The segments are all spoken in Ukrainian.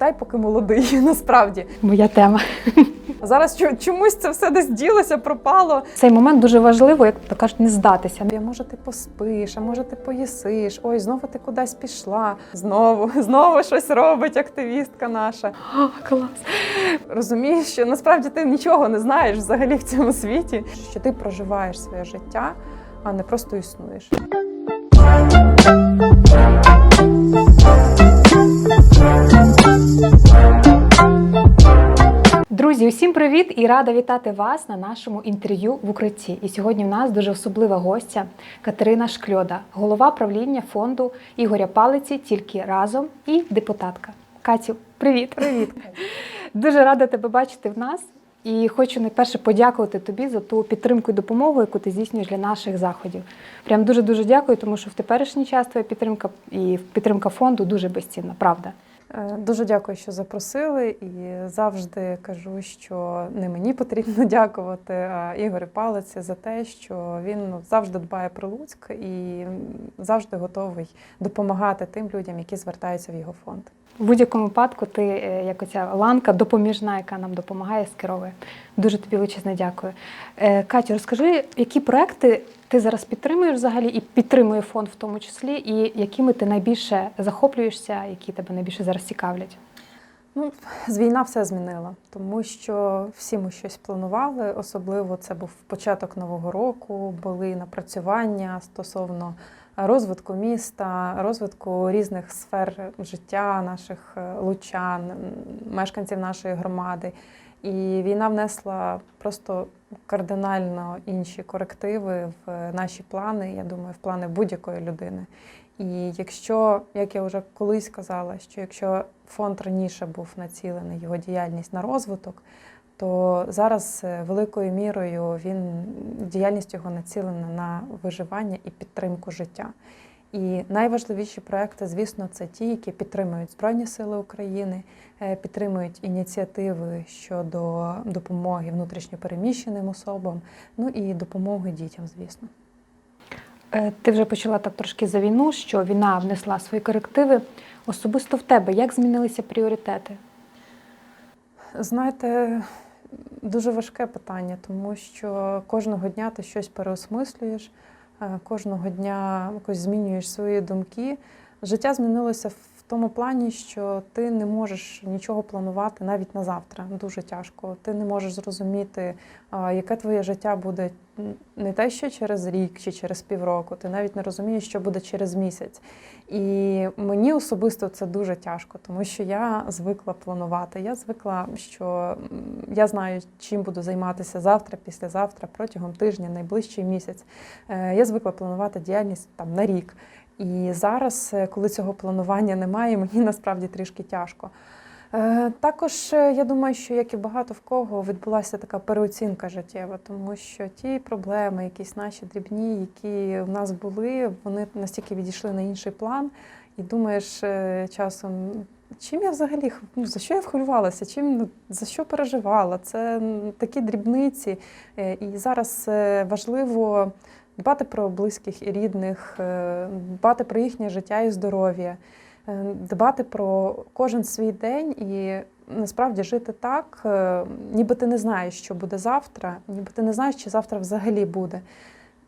читай, поки молодий, насправді. Моя тема. Зараз чомусь це все десь ділося, пропало. Цей момент дуже важливо, як то кажуть, не здатися. Я може ти поспиш, а може ти поїсиш. Ой, знову ти кудись пішла. Знову, знову щось робить активістка наша. О, клас. Розумієш, що насправді ти нічого не знаєш взагалі в цьому світі, що ти проживаєш своє життя, а не просто існуєш. Друзі, усім привіт і рада вітати вас на нашому інтерв'ю в укритті. І сьогодні в нас дуже особлива гостя Катерина Шкльода, голова правління фонду Ігоря Палиці тільки разом і депутатка. Катю, привіт! Привіт! Дуже рада тебе бачити в нас. І хочу найперше подякувати тобі за ту підтримку і допомогу, яку ти здійснюєш для наших заходів. Прям дуже дуже дякую, тому що в теперішній час твоя підтримка і підтримка фонду дуже безцінна, правда. Е, Дуже дякую, що запросили, і завжди кажу, що не мені потрібно дякувати, а Ігорю Палиці за те, що він завжди дбає про Луцьк і завжди готовий допомагати тим людям, які звертаються в його фонд. В будь-якому випадку ти е, як оця ланка допоміжна, яка нам допомагає, скеровує. Дуже тобі величезне дякую. Е, Катю, розкажи, які проекти ти зараз підтримуєш взагалі і підтримує фонд в тому числі, і якими ти найбільше захоплюєшся, які тебе найбільше зараз цікавлять? Ну, з війна все змінила, тому що всі ми щось планували. Особливо це був початок нового року, були напрацювання стосовно розвитку міста, розвитку різних сфер життя наших е, лучан, мешканців нашої громади. І війна внесла просто кардинально інші корективи в наші плани. Я думаю, в плани будь-якої людини. І якщо, як я вже колись казала, що якщо фонд раніше був націлений його діяльність на розвиток, то зараз е, великою мірою він діяльність його націлена на виживання і підтримку життя. І найважливіші проекти, звісно, це ті, які підтримують Збройні Сили України, е, підтримують ініціативи щодо допомоги внутрішньопереміщеним особам, ну і допомоги дітям, звісно. Е, Ти вже почала так трошки за війну, що війна внесла свої корективи. Особисто в тебе як змінилися пріоритети? Знаєте, дуже важке питання, тому що кожного дня ти щось переосмислюєш, е, кожного дня якось змінюєш свої думки. Життя змінилося в тому плані, що ти не можеш нічого планувати навіть на завтра. Дуже тяжко. Ти не можеш зрозуміти, яке твоє життя буде не те, що через рік чи через півроку. Ти навіть не розумієш, що буде через місяць. І мені особисто це дуже тяжко, тому що я звикла планувати. Я звикла, що я знаю, чим буду займатися завтра, післязавтра, протягом тижня, найближчий місяць. Е, Я звикла планувати діяльність там на рік. І зараз, е, коли цього планування немає, мені насправді трішки тяжко. Е, Також е, я думаю, що як і багато в кого відбулася така переоцінка життєва, тому що ті проблеми, якісь наші дрібні, які в нас були, вони настільки відійшли на інший план, і думаєш часом. Чим я взагалі ну, за що я хвилювалася? Чим ну, за що переживала? Це такі дрібниці. І зараз важливо дбати про близьких і рідних, е, дбати про їхнє життя і здоров'я, е, дбати про кожен свій день і насправді жити так, е, ніби ти не знаєш, що буде завтра, ніби ти не знаєш, чи завтра взагалі буде.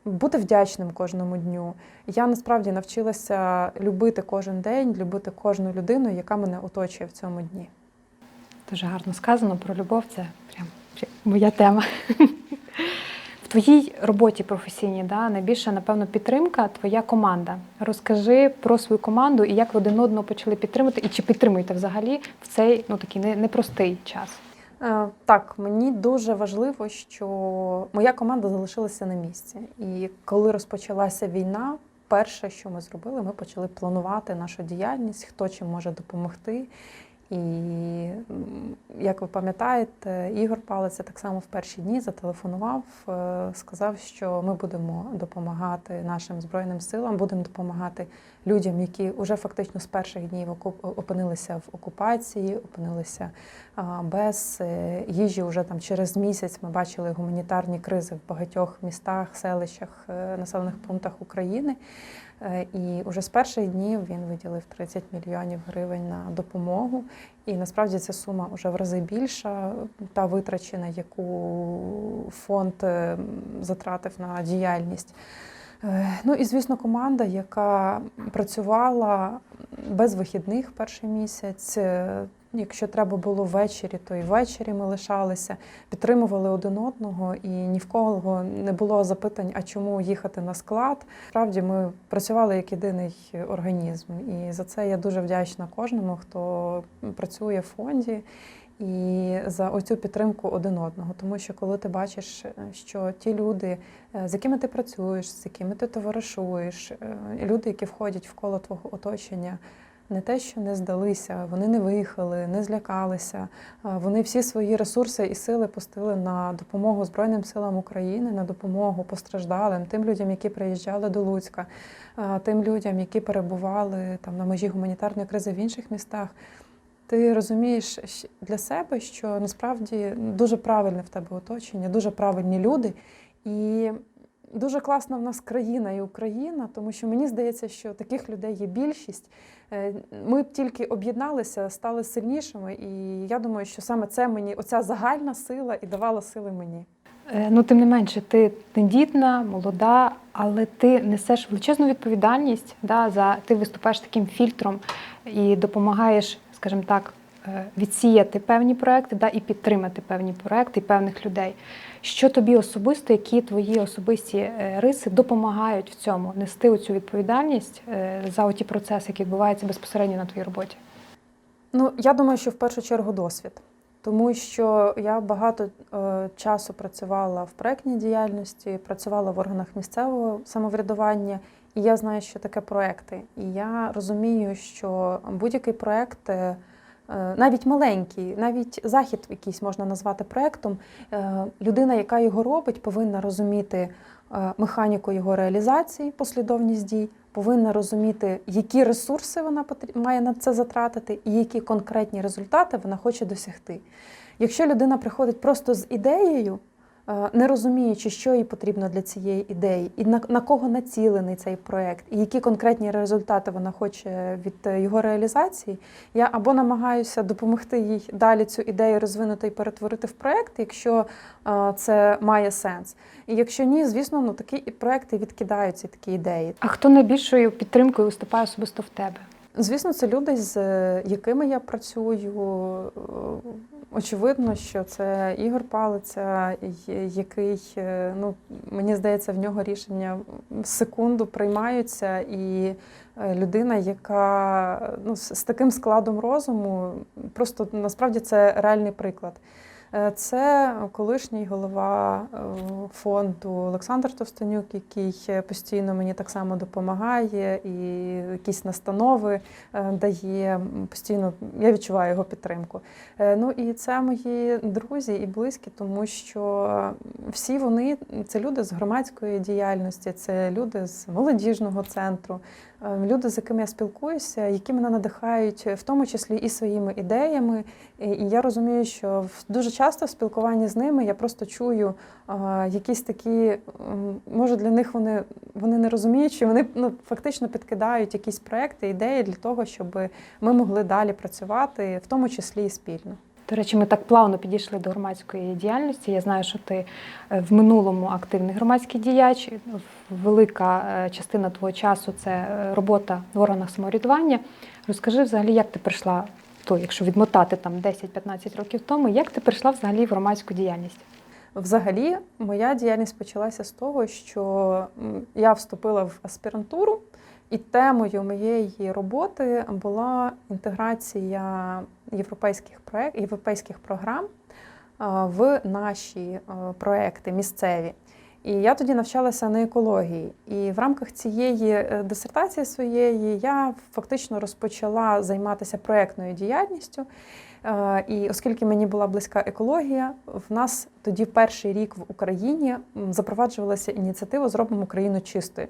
Бути вдячним кожному дню. Я насправді навчилася любити кожен день, любити кожну людину, яка мене оточує в цьому дні. Дуже гарно сказано про любов. Це прям моя тема. Твоїй роботі професійній да, найбільша, напевно, підтримка твоя команда. Розкажи про свою команду і як ви один одного почали підтримувати, і чи підтримуєте взагалі в цей ну такий непростий час. Е, Так, мені дуже важливо, що моя команда залишилася на місці. І коли розпочалася війна, перше, що ми зробили, ми почали планувати нашу діяльність, хто чим може допомогти. І як ви пам'ятаєте, Ігор Палець так само в перші дні зателефонував, е, сказав, що ми будемо допомагати нашим збройним силам, будемо допомагати людям, які вже фактично з перших днів опинилися в окупації, опинилися без е, їжі. Уже там через місяць ми бачили гуманітарні кризи в багатьох містах, селищах, е, населених пунктах України. Е, І вже з перших днів він виділив 30 мільйонів гривень на допомогу. І насправді ця сума вже в рази більша, та витрачена, яку фонд е, затратив на діяльність. Е, Ну і звісно, команда, яка працювала без вихідних перший місяць. Якщо треба було ввечері, то і ввечері ми лишалися, підтримували один одного, і ні в кого не було запитань, а чому їхати на склад. Справді ми працювали як єдиний організм, і за це я дуже вдячна кожному, хто працює в фонді. І за оцю підтримку один одного, тому що коли ти бачиш, е, що ті люди, е, з якими ти працюєш, з якими ти товаришуєш, е, люди, які входять в коло твого оточення, не те, що не здалися, вони не виїхали, не злякалися. Вони всі свої ресурси і сили пустили на допомогу Збройним силам України, на допомогу постраждалим, тим людям, які приїжджали до Луцька, тим людям, які перебували там на межі гуманітарної кризи в інших містах. Ти розумієш для себе, що насправді дуже правильне в тебе оточення, дуже правильні люди. І дуже класна в нас країна і Україна, тому що мені здається, що таких людей є більшість. Е, Ми тільки об'єдналися, стали сильнішими, і я думаю, що саме це мені, оця загальна сила і давала сили мені. Е, Ну, тим не менше, ти тендітна, молода, але ти несеш величезну відповідальність. Да, за ти виступаєш таким фільтром і допомагаєш, скажімо так, відсіяти певні проекти, да, і підтримати певні проекти і певних людей. Що тобі особисто, які твої особисті е, риси допомагають в цьому нести оцю відповідальність е, за ті процеси, які відбуваються безпосередньо на твоїй роботі? Ну, я думаю, що в першу чергу досвід. Тому що я багато е, часу працювала в проектній діяльності, працювала в органах місцевого самоврядування, і я знаю, що таке проекти. І я розумію, що будь-який проект, е, е, навіть маленький, навіть захід якийсь можна назвати проектом, е, людина, яка його робить, повинна розуміти е, механіку його реалізації, послідовність дій, повинна розуміти, які ресурси вона має на це затратити, і які конкретні результати вона хоче досягти. Якщо людина приходить просто з ідеєю, е, не розуміючи, що їй потрібно для цієї ідеї, і на, на кого націлений цей проект, і які конкретні результати вона хоче від е, його реалізації, я або намагаюся допомогти їй далі цю ідею розвинути і перетворити в проект, якщо е, це має сенс. І якщо ні, звісно, ну такі проекти відкидаються, такі ідеї. А хто найбільшою підтримкою виступає особисто в тебе? Звісно, це люди, з якими я працюю. Очевидно, що це Ігор Палиця, який, е, ну, мені здається, в нього рішення в секунду приймаються, і е, людина, яка ну, з таким складом розуму, просто насправді це реальний приклад. Е, Це колишній голова е, фонду Олександр Товстонюк, який е, постійно мені так само допомагає і якісь настанови дає. Постійно я відчуваю його підтримку. Ну і це мої друзі і близькі, тому що всі вони це люди з громадської діяльності, це люди з молодіжного центру, люди, з якими я спілкуюся, які мене надихають, в тому числі і своїми ідеями. І я розумію, що дуже часто в спілкуванні з ними я просто чую якісь такі, може для них вони, вони не розуміють, що вони ну, фактично підкидають якісь проекти, ідеї для того, щоб ми могли далі працювати, в тому числі і спільно. До речі, ми так плавно підійшли до громадської діяльності. Я знаю, що ти е, в минулому активний громадський діяч. Велика е, частина твого часу це е, робота в органах самоврядування. Розкажи взагалі, як ти прийшла, то, якщо відмотати там 10-15 років тому, як ти прийшла взагалі в громадську діяльність? Взагалі, моя діяльність почалася з того, що я вступила в аспірантуру, і темою моєї роботи була інтеграція європейських проєк- європейських програм в наші а, проекти місцеві. І я тоді навчалася на екології. І в рамках цієї е, дисертації своєї я фактично розпочала займатися проектною діяльністю. Е, І оскільки мені була близька екологія, в нас тоді перший рік в Україні запроваджувалася ініціатива Зробимо Україну чистою.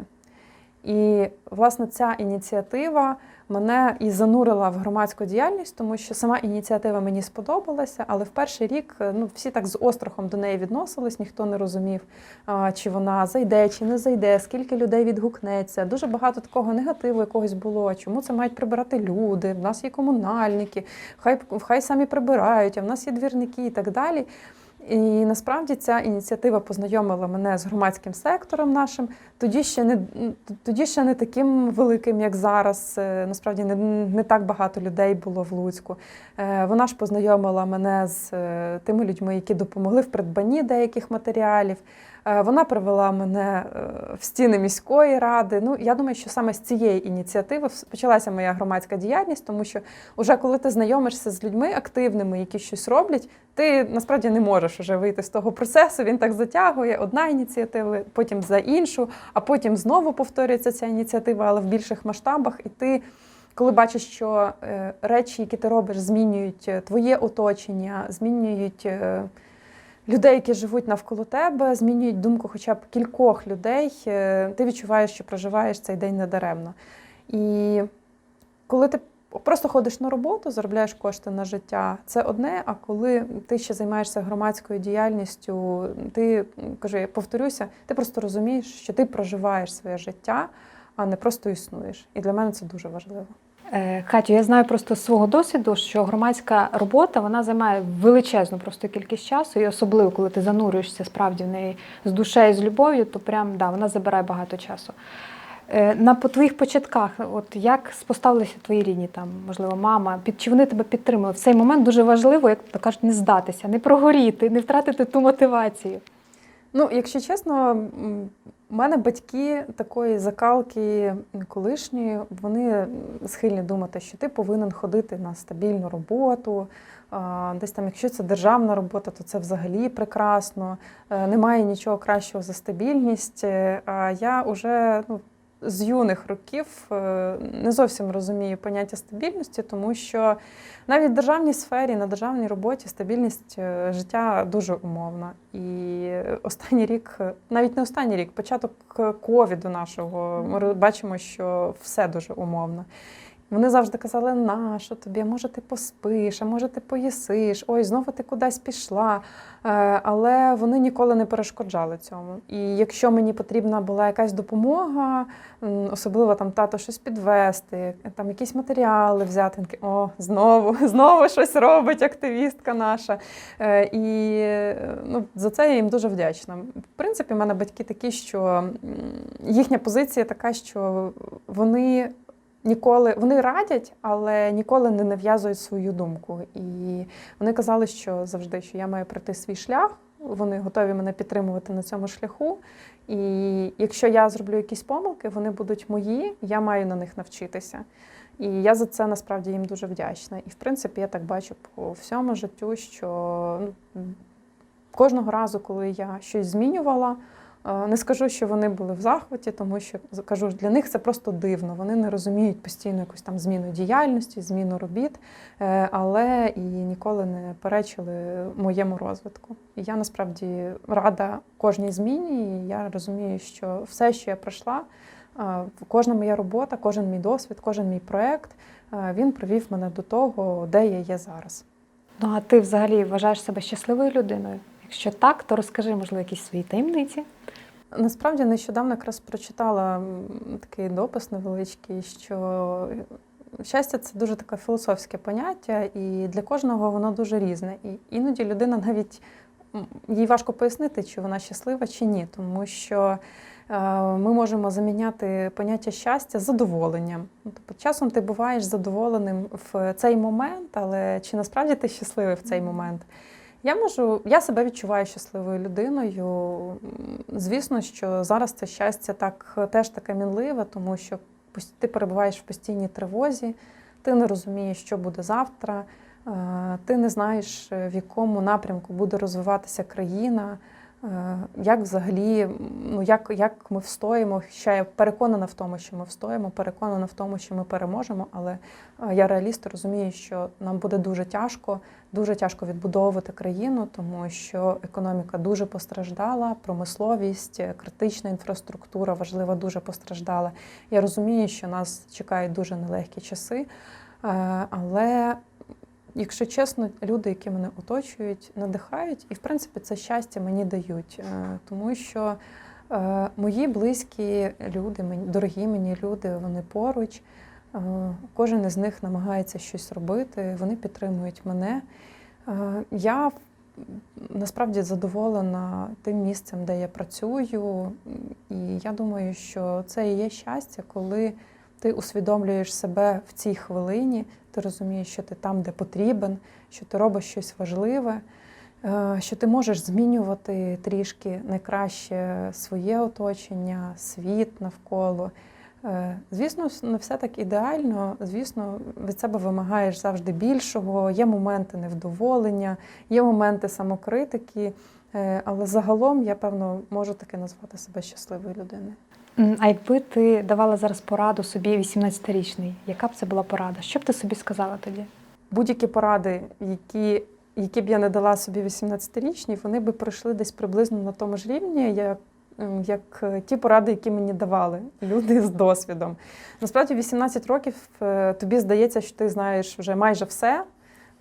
І власне ця ініціатива мене і занурила в громадську діяльність, тому що сама ініціатива мені сподобалася, але в перший рік е, ну, всі так з острахом до неї відносились, ніхто не розумів, чи вона зайде, чи не зайде, скільки людей відгукнеться. Дуже багато такого негативу якогось було. Чому це мають прибирати люди? В нас є комунальники, хай, хай самі прибирають, а в нас є двірники і так далі. І насправді ця ініціатива познайомила мене з громадським сектором нашим. Тоді ще не тоді ще не таким великим, як зараз. Е, Насправді не, не так багато людей було в Луцьку. Е, Вона ж познайомила мене з е, тими людьми, які допомогли в придбанні деяких матеріалів. Е, Вона привела мене е, в стіни міської ради. Ну, я думаю, що саме з цієї ініціативи почалася моя громадська діяльність, тому що вже коли ти знайомишся з людьми активними, які щось роблять, ти насправді не можеш вже вийти з того процесу. Він так затягує одна ініціатива, потім за іншу, а потім знову повторюється ця ініціатива, але в більших масштабах. І ти, коли бачиш, що е, речі, які ти робиш, змінюють твоє оточення, змінюють. Людей, які живуть навколо тебе, змінюють думку хоча б кількох людей, е, ти відчуваєш, що проживаєш цей день недаремно. І коли ти просто ходиш на роботу, заробляєш кошти на життя, це одне. А коли ти ще займаєшся громадською діяльністю, ти кажу, я повторюся, ти просто розумієш, що ти проживаєш своє життя, а не просто існуєш. І для мене це дуже важливо. Е, Катю, я знаю просто з свого досвіду, що громадська робота вона займає величезну просто кількість часу, і особливо коли ти занурюєшся справді в неї з душею, з любов'ю, то прям да, вона забирає багато часу. Е, На по твоїх початках, от як поставилися твої рідні, там, можливо, мама, під чи вони тебе підтримали? В цей момент дуже важливо, як то кажуть, не здатися, не прогоріти, не втратити ту мотивацію. Ну, якщо чесно, у мене батьки такої закалки колишньої, вони схильні думати, що ти повинен ходити на стабільну роботу. Десь там, якщо це державна робота, то це взагалі прекрасно. Е, Немає нічого кращого за стабільність. Е, А я вже ну, з юних років е, не зовсім розумію поняття стабільності, тому що навіть в державній сфері, на державній роботі стабільність е, життя дуже умовна. І останній рік, навіть не останній рік, початок ковіду нашого, ми бачимо, що все дуже умовно. Вони завжди казали, на що тобі, може ти поспиш, а може ти поїсиш, ой, знову ти кудись пішла. Е, Але вони ніколи не перешкоджали цьому. І якщо мені потрібна була якась допомога, особливо там тато щось підвести, там якісь матеріали взяти, о, знову, знову щось робить активістка наша. Е, І ну, за це я їм дуже вдячна. В принципі, в мене батьки такі, що їхня позиція така, що вони ніколи вони радять, але ніколи не нав'язують свою думку. І вони казали, що завжди, що я маю пройти свій шлях. Вони готові мене підтримувати на цьому шляху. І якщо я зроблю якісь помилки, вони будуть мої, я маю на них навчитися. І я за це насправді їм дуже вдячна. І в принципі, я так бачу по всьому життю, що ну, кожного разу, коли я щось змінювала, не скажу, що вони були в захваті, тому що кажу, для них це просто дивно. Вони не розуміють постійно якусь там зміну діяльності, зміну робіт, е, але і ніколи не перечили моєму розвитку. І я насправді рада кожній зміні. І я розумію, що все, що я пройшла, е, кожна моя робота, кожен мій досвід, кожен мій проект, е, він привів мене до того, де я є зараз. Ну а ти взагалі вважаєш себе щасливою людиною? Якщо так, то розкажи, можливо, якісь свої таємниці. Насправді нещодавно якраз прочитала такий допис невеличкий, що щастя це дуже таке філософське поняття, і для кожного воно дуже різне. І іноді людина навіть їй важко пояснити, чи вона щаслива, чи ні, тому що е, ми можемо заміняти поняття щастя задоволенням. Ну, Тобто, часом ти буваєш задоволеним в цей момент, але чи насправді ти щасливий в цей момент? Я можу, я себе відчуваю щасливою людиною. Звісно, що зараз це щастя так теж таке мінливе, тому що ти перебуваєш в постійній тривозі, ти не розумієш, що буде завтра, е, ти не знаєш, в якому напрямку буде розвиватися країна. Е, Як взагалі, ну як, як ми встоїмо? Ще я переконана в тому, що ми встоїмо, переконана в тому, що ми переможемо. Але е, я реаліст розумію, що нам буде дуже тяжко, дуже тяжко відбудовувати країну, тому що економіка дуже постраждала, промисловість, е, критична інфраструктура важлива, дуже постраждала. Я розумію, що нас чекають дуже нелегкі часи, але Якщо чесно, люди, які мене оточують, надихають, і в принципі це щастя мені дають, Е, тому що е, мої близькі люди, дорогі мені люди, вони поруч. Е, Кожен із них намагається щось робити, вони підтримують мене. Я насправді задоволена тим місцем, де я працюю, і я думаю, що це і є щастя, коли ти усвідомлюєш себе в цій хвилині, ти розумієш, що ти там, де потрібен, що ти робиш щось важливе, е, що ти можеш змінювати трішки найкраще своє оточення, світ навколо. Е, Звісно, не все так ідеально. Звісно, від себе вимагаєш завжди більшого. Є моменти невдоволення, є моменти самокритики. е, Але загалом я певно можу таки назвати себе щасливою людиною. А якби ти давала зараз пораду собі 18-річний, яка б це була порада? Що б ти собі сказала тоді? будь-які поради, які, які б я не дала собі 18-річній, вони би пройшли десь приблизно на тому ж рівні, як, як е, ті поради, які мені давали люди з досвідом. Насправді, 18 років е, тобі здається, що ти знаєш вже майже все.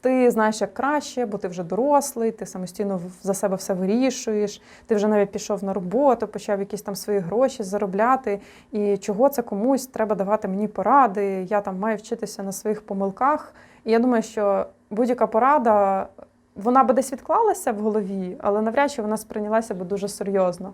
Ти знаєш, як краще, бо ти вже дорослий, ти самостійно за себе все вирішуєш. Ти вже навіть пішов на роботу, почав якісь там свої гроші заробляти. І чого це комусь треба давати мені поради. Я там маю вчитися на своїх помилках. І я думаю, що будь-яка порада, вона би десь відклалася в голові, але навряд чи вона сприйнялася би дуже серйозно.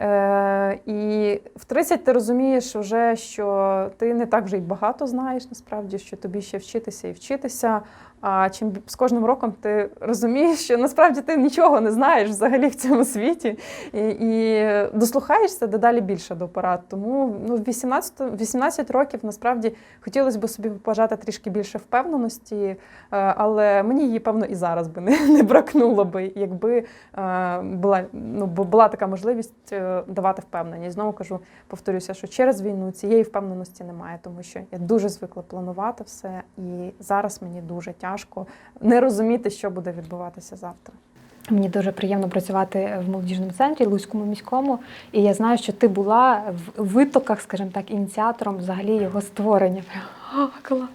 Е, і в 30 ти розумієш вже, що ти не так вже й багато знаєш, насправді, що тобі ще вчитися і вчитися. А чим з кожним роком ти розумієш, що насправді ти нічого не знаєш взагалі в цьому світі, і, і дослухаєшся дедалі більше до порад. Тому ну, 18, 18 років насправді хотілося б собі побажати трішки більше впевненості, е, але мені її, певно, і зараз би не, не бракнуло би, якби е, була, ну, була така можливість е, давати впевненість. Знову кажу, повторюся, що через війну цієї впевненості немає, тому що я дуже звикла планувати все, і зараз мені дуже тяжко не розуміти, що буде відбуватися завтра. Мені дуже приємно працювати в молодіжному центрі Луцькому міському, і я знаю, що ти була в витоках, скажімо так, ініціатором взагалі його створення. О, клас!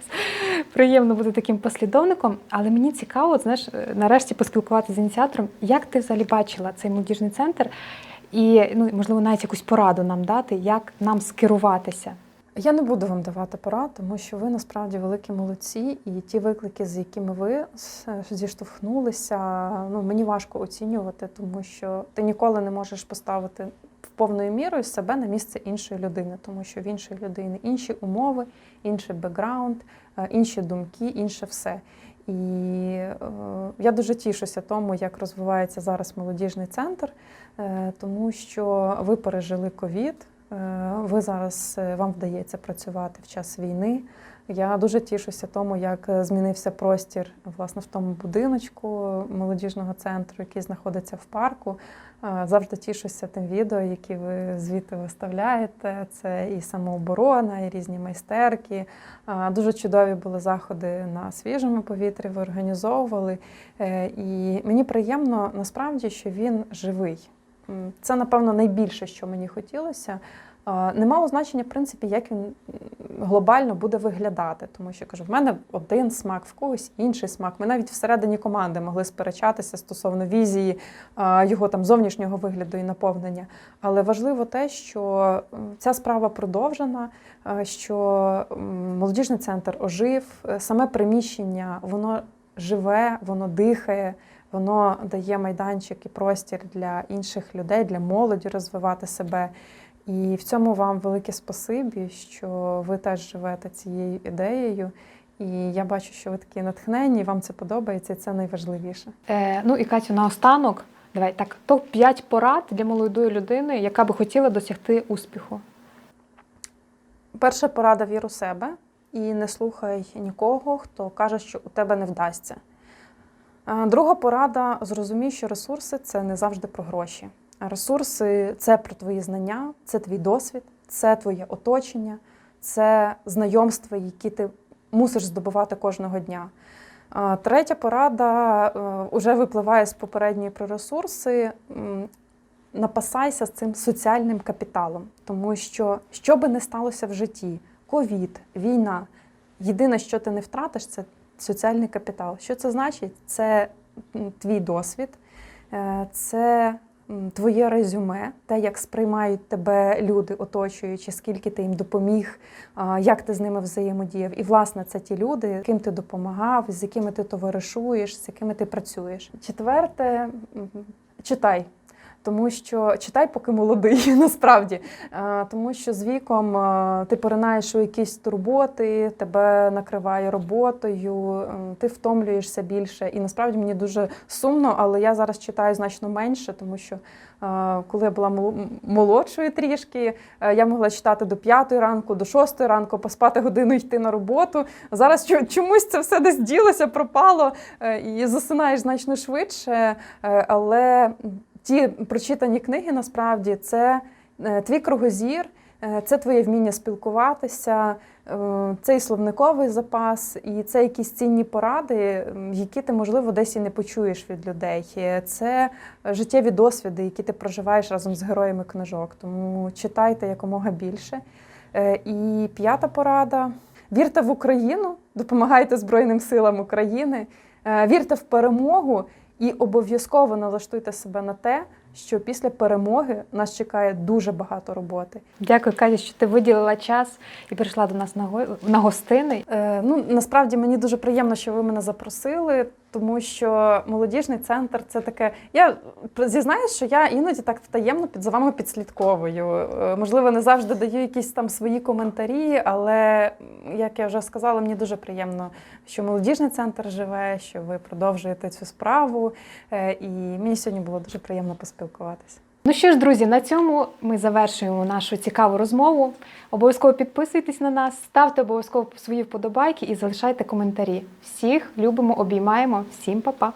Приємно бути таким послідовником. Але мені цікаво, знаєш, е, нарешті поспілкуватися з ініціатором. Як ти взагалі бачила цей молодіжний центр? І ну, можливо, навіть якусь пораду нам дати, як нам скеруватися. Я не буду вам давати порад, тому що ви насправді великі молодці, і ті виклики, з якими ви зіштовхнулися, ну мені важко оцінювати, тому що ти ніколи не можеш поставити в повною мірою себе на місце іншої людини, тому що в іншої людини інші умови, інший бекграунд, е, інші думки, інше все. І е, я дуже тішуся тому, як розвивається зараз молодіжний центр, е, тому що ви пережили ковід. Е, Ви зараз е, вам вдається працювати в час війни. Я дуже тішуся тому, як е, змінився простір власне в тому будиночку молодіжного центру, який знаходиться в парку. Завжди тішуся тим відео, які ви звідти виставляєте. Це і самооборона, і різні майстерки. Дуже чудові були заходи на свіжому повітрі. Ви організовували. І мені приємно насправді, що він живий. Це, напевно, найбільше, що мені хотілося. Не мало значення, в принципі, як він глобально буде виглядати, тому що кажу, в мене один смак, в когось інший смак. Ми навіть всередині команди могли сперечатися стосовно візії його там зовнішнього вигляду і наповнення. Але важливо те, що ця справа продовжена, що молодіжний центр ожив, е, саме приміщення, воно живе, воно дихає. Воно дає майданчик і простір для інших людей, для молоді розвивати себе. І в цьому вам велике спасибі, що ви теж живете цією ідеєю. І я бачу, що ви такі натхненні, вам це подобається, і це найважливіше. Е, ну і Катю, наостанок, давай так, топ-5 порад для молодої людини, яка би хотіла досягти успіху. Перша порада вір у себе і не слухай нікого, хто каже, що у тебе не вдасться. Е, Друга порада зрозумій, що ресурси це не завжди про гроші. Ресурси це про твої знання, це твій досвід, це твоє оточення, це знайомства, які ти мусиш здобувати кожного дня. Е, Третя порада вже випливає з попередньої про ресурси. Напасайся з цим соціальним капіталом, тому що що би не сталося в житті, ковід, війна, єдине, що ти не втратиш, це соціальний капітал. Що це значить? Це твій досвід, е, це твоє резюме, те, як сприймають тебе люди, оточуючи, скільки ти їм допоміг, як ти з ними взаємодіяв. І, власне, це ті люди, яким ти допомагав, з якими ти товаришуєш, з якими ти працюєш. Четверте, читай. Тому що читай, поки молодий, насправді. Е, Тому що з віком е, ти поринаєш у якісь турботи, тебе накриває роботою, е, ти втомлюєшся більше. І насправді мені дуже сумно, але я зараз читаю значно менше, тому що е, коли я була мол- молодшою трішки, я могла читати до п'ятої ранку, до шостої ранку, поспати годину йти на роботу. Зараз чомусь це все десь ділося, пропало і засинаєш значно швидше. Але ті прочитані книги насправді це е, твій кругозір, е, це твоє вміння спілкуватися, е, це і словниковий запас, і це якісь цінні поради, які ти, можливо, десь і не почуєш від людей. Це життєві досвіди, які ти проживаєш разом з героями книжок. Тому читайте якомога більше. І п'ята порада: вірте в Україну, допомагайте Збройним силам України, вірте в перемогу і обов'язково налаштуйте себе на те, що після перемоги нас чекає дуже багато роботи. Дякую, Катя, що ти виділила час і прийшла до нас на го- на гостини. Е, ну насправді мені дуже приємно, що ви мене запросили, тому що молодіжний центр це таке. Я зізнаюсь, що я іноді так таємно під за вами підслідковую. Е, можливо, не завжди даю якісь там свої коментарі, але як я вже сказала, мені дуже приємно, що молодіжний центр живе, що ви продовжуєте цю справу. Е, і мені сьогодні було дуже приємно поспілкуватися. Ну що ж, друзі, на цьому ми завершуємо нашу цікаву розмову. Обов'язково підписуйтесь на нас, ставте обов'язково свої вподобайки і залишайте коментарі. Всіх любимо, обіймаємо. Всім па-па!